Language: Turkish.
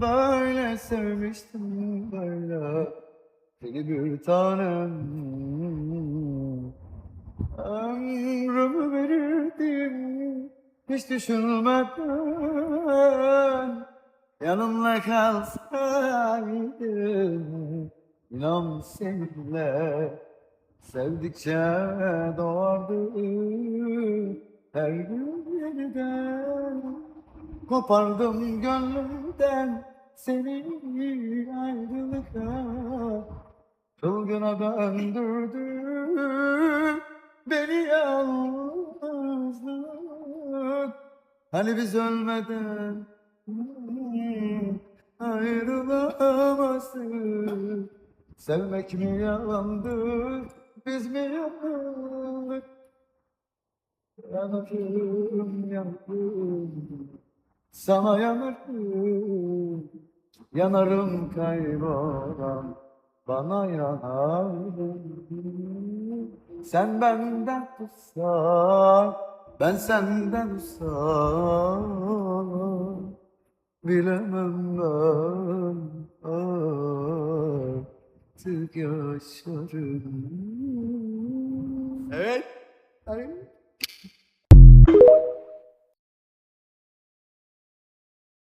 böyle sevmiştim böyle. Seni bir tanem. Ömrümü verirdim hiç düşünmeden. Yanımda kalsaydım İnan seninle. Sevdikçe doğardı her gün yeniden. Kopardım gönlümden seni ayrılıkta Çılgına döndürdü. Beni yalnızlık. Hani biz ölmeden ayrılamazdık Sevmek mi yalandı biz mi yanıldık Yanarım yanarım sana yanarım Yanarım kaybolan bana yanarım Sen benden tutsan ben senden uzak Bilemem ben artık yaşarım Evet. Ay.